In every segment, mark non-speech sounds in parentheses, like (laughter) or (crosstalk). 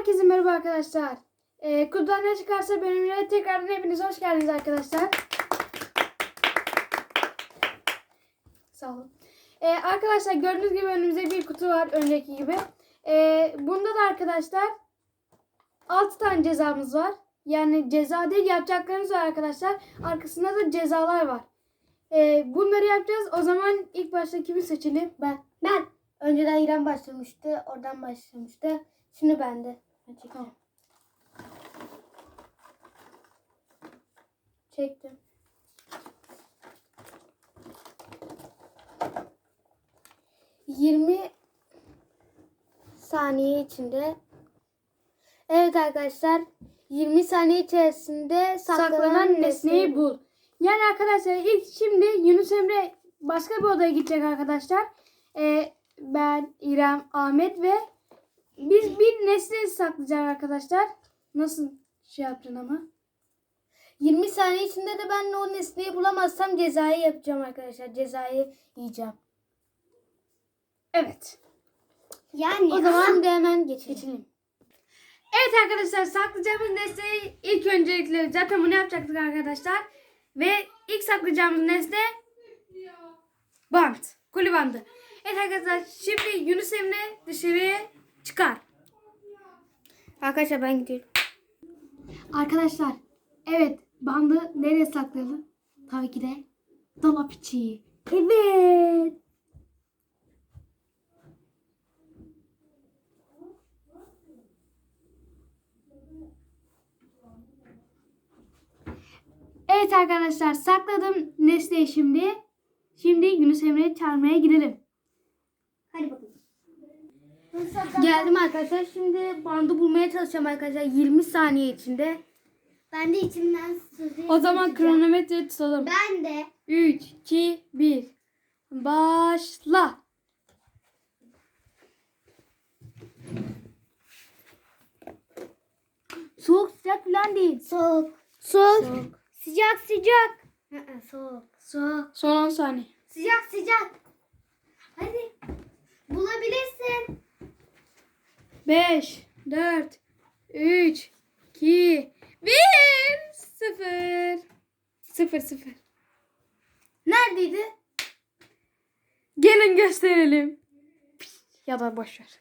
Herkese merhaba arkadaşlar. Ee, kutudan ne çıkarsa bölümüne tekrardan hepiniz hoş geldiniz arkadaşlar. Sağ olun. Ee, arkadaşlar gördüğünüz gibi önümüzde bir kutu var önceki gibi. Ee, bunda da arkadaşlar 6 tane cezamız var. Yani ceza değil yapacaklarımız var arkadaşlar. Arkasında da cezalar var. Ee, bunları yapacağız. O zaman ilk başta kimi seçelim? Ben. Ben. Önceden İrem başlamıştı. Oradan başlamıştı. Şimdi ben çekeyim. Tamam. Çektim. Yirmi saniye içinde. Evet arkadaşlar. 20 saniye içerisinde saklanan, saklanan nesneyi bul. Yani arkadaşlar ilk şimdi Yunus Emre başka bir odaya gidecek arkadaşlar. Ee, ben, İrem, Ahmet ve biz bir nesne saklayacağız arkadaşlar. Nasıl şey yapacaksın ama? 20 saniye içinde de ben o nesneyi bulamazsam cezayı yapacağım arkadaşlar. Cezayı yiyeceğim. Evet. Yani O zaman şimdi hemen geçelim. Geçelim. Evet arkadaşlar saklayacağımız nesneyi ilk öncelikle zaten bunu yapacaktık arkadaşlar. Ve ilk saklayacağımız nesne bant. Kuli bandı. Evet arkadaşlar şimdi Yunus Emre dışarıya çıkar. Arkadaşlar ben gidiyorum. Arkadaşlar evet bandı nereye saklayalım? Tabii ki de dolap içi. Evet. Evet arkadaşlar sakladım nesneyi şimdi. Şimdi Yunus Emre'yi çağırmaya gidelim. Geldim arkadaşlar. Şimdi bandı bulmaya çalışacağım arkadaşlar. 20 saniye içinde. Ben de içimden sözü O zaman kronometre tutalım. Ben de 3, 2, 1. Başla. soğuk sıcak falan değil. Soğuk. Soğuk. Soğuk. Sıcak sıcak. Soğuk. Soğuk. Son 10 saniye. Sıcak sıcak. Hadi. Bulabilirsin. 5, 4, 3, 2, 1, 0. 0, 0. Neredeydi? Gelin gösterelim. Ya da boş ver.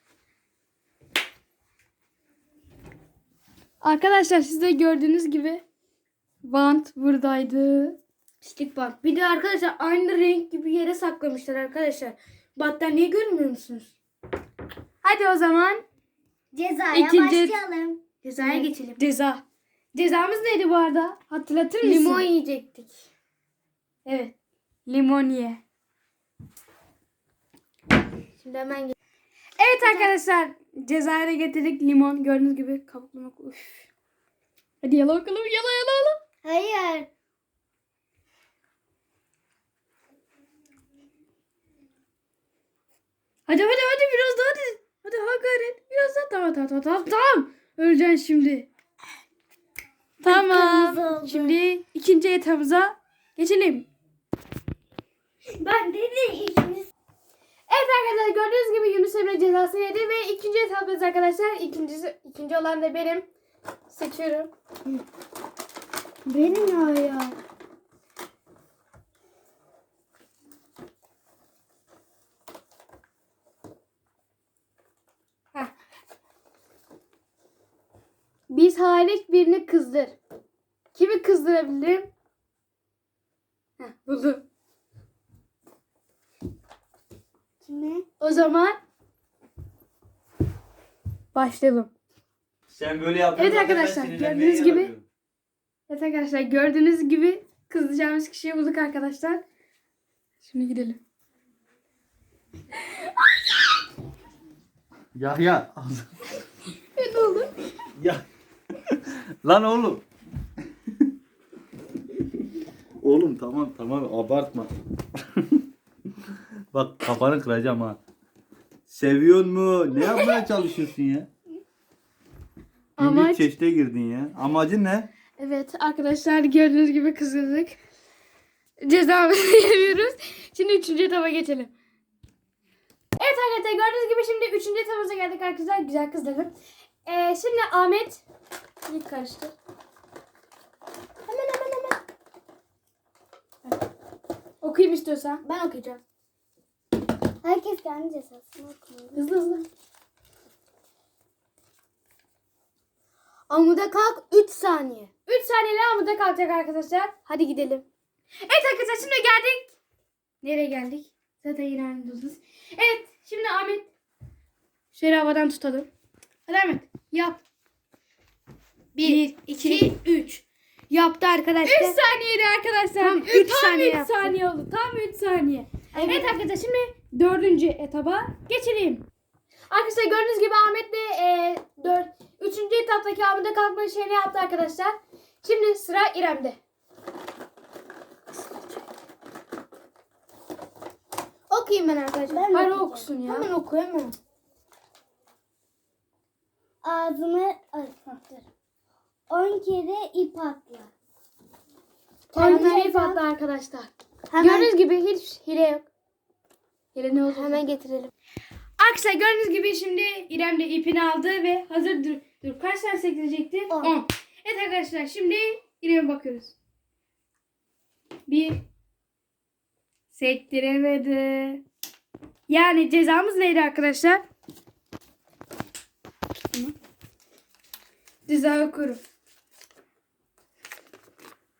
Arkadaşlar siz de gördüğünüz gibi bant buradaydı. Pislik bak. Bir de arkadaşlar aynı renk gibi yere saklamışlar arkadaşlar. Battaniye görmüyor musunuz? Hadi o zaman Cezaya İkinci- başlayalım. Cezaya geçelim. Ceza. Cezamız neydi bu arada? Hatırlatır mısın? Limon yiyecektik. Evet. Limon ye. Şimdi hemen ge- Evet arkadaşlar. Cezaya da getirdik limon. Gördüğünüz gibi kabuklama. Uf. Hadi yala bakalım. Yala yala yala. Hayır. Hadi hadi hadi biraz daha hadi. Hadi ha gayret. Biraz daha. Tamam tamam tamam tamam. tamam. Öleceksin şimdi. Tamam. Şimdi ikinci etabımıza geçelim. Ben dedi ikimiz. Evet arkadaşlar gördüğünüz gibi Yunus Emre cezası yedi ve ikinci etaptayız arkadaşlar. İkincisi, ikinci olan da benim. Seçiyorum. Benim ya ya. Biz hariç birini kızdır. Kimi kızdırabilirim? Heh, buldum. Kimi? O zaman başlayalım. Sen böyle yapıyorsun. Evet arkadaşlar, gördüğünüz gibi- Evet arkadaşlar gördüğünüz gibi kızdıracağımız kişiyi bulduk arkadaşlar. Şimdi gidelim. Ya ya. (laughs) Ne oldu? ya. Lan oğlum. oğlum tamam tamam abartma. Bak kafanı kıracağım ha. Seviyor mu? Ne yapmaya çalışıyorsun ya? Amaç- Amaç... çeşite girdin ya. Amacın ne? Evet arkadaşlar gördüğünüz gibi kızdırdık. Cezamızı yapıyoruz. (laughs) Şimdi üçüncü etaba geçelim. Evet arkadaşlar gördüğünüz gibi şimdi üçüncü etabımıza geldik arkadaşlar. Güzel kızdırdım. Ee, şimdi Ahmet ilk karıştır. Hemen hemen hemen. Okuyayım istiyorsan. Ben okuyacağım. Herkes kendi cezasını okumalı. Hızlı hızlı. Amuda kalk 3 saniye. 3 saniyede amuda kalkacak arkadaşlar. Hadi gidelim. Evet arkadaşlar şimdi geldik. Nereye geldik? Zaten yine aynı. Evet şimdi Ahmet. Şöyle havadan tutalım. Hadi Ahmet yap. 1, 2, 3. Yaptı 3 arkadaşlar. saniyede arkadaşlar. Tam Tam üç saniye üç yaptı. saniye oldu. Tam 3 saniye. Evet. Evet. arkadaşlar şimdi dördüncü etaba geçelim. Arkadaşlar gördüğünüz gibi Ahmet de e, 4, 3. etaptaki amuda kalkma şeyini yaptı arkadaşlar. Şimdi sıra İrem'de. Okuyayım ben arkadaşlar. Ben Hayır, okusun ya. Hemen oku hemen. Ağzını ıslattır. 10 kere ip atla. Kendine ip attı arkadaşlar. Hemen, Gördüğünüz gibi hiç hile yok. Hile ne oldu? hemen getirelim. Arkadaşlar gördüğünüz gibi şimdi İrem de ipini aldı ve hazır dur. Dur kaç tane sektirecekti? On. 10. Evet arkadaşlar şimdi İrem'e bakıyoruz. Bir sektiremedi. Yani cezamız neydi arkadaşlar? Ceza okurum.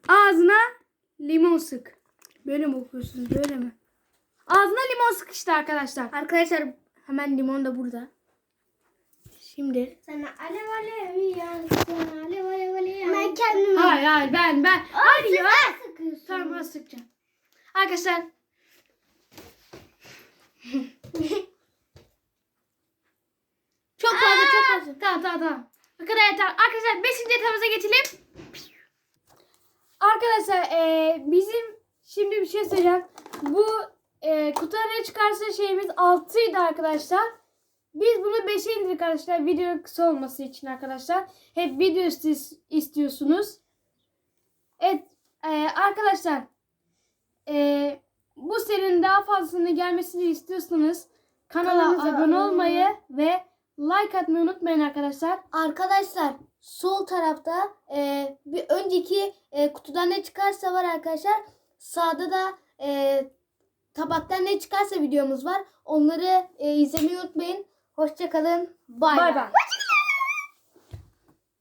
Ağzına limon sık. Böyle mi okuyorsunuz? Böyle mi? Ağzına limon sık işte arkadaşlar. Arkadaşlar hemen limon da burada. Şimdi. Sana alev alev yansın alev alev alev yansın. Ben kendim Hayır hayır ben ben. Hayır ya. sıkıyorsun. Tamam ben sıkacağım. Arkadaşlar. (laughs) Çok fazla çok fazla. Tamam tamam tamam. Yeter. Arkadaşlar 5. etapımıza geçelim. Arkadaşlar eee, bizim şimdi bir şey söyleyeceğim. Bu eee kutuda ne çıkarsa şeyimiz 6'ydı arkadaşlar. Biz bunu 5'e indirdik arkadaşlar. Video kısa olması için arkadaşlar. Hep video ist- istiyorsunuz. Evet eee, arkadaşlar. eee, bu serinin daha fazlasını gelmesini istiyorsanız kanala abone olmayı ve like atmayı unutmayın arkadaşlar. Arkadaşlar sol tarafta e, bir önceki e, kutudan ne çıkarsa var arkadaşlar. Sağda da e, tabaktan ne çıkarsa videomuz var. Onları e, izlemeyi unutmayın. Hoşçakalın. Bay Bay bay. bay.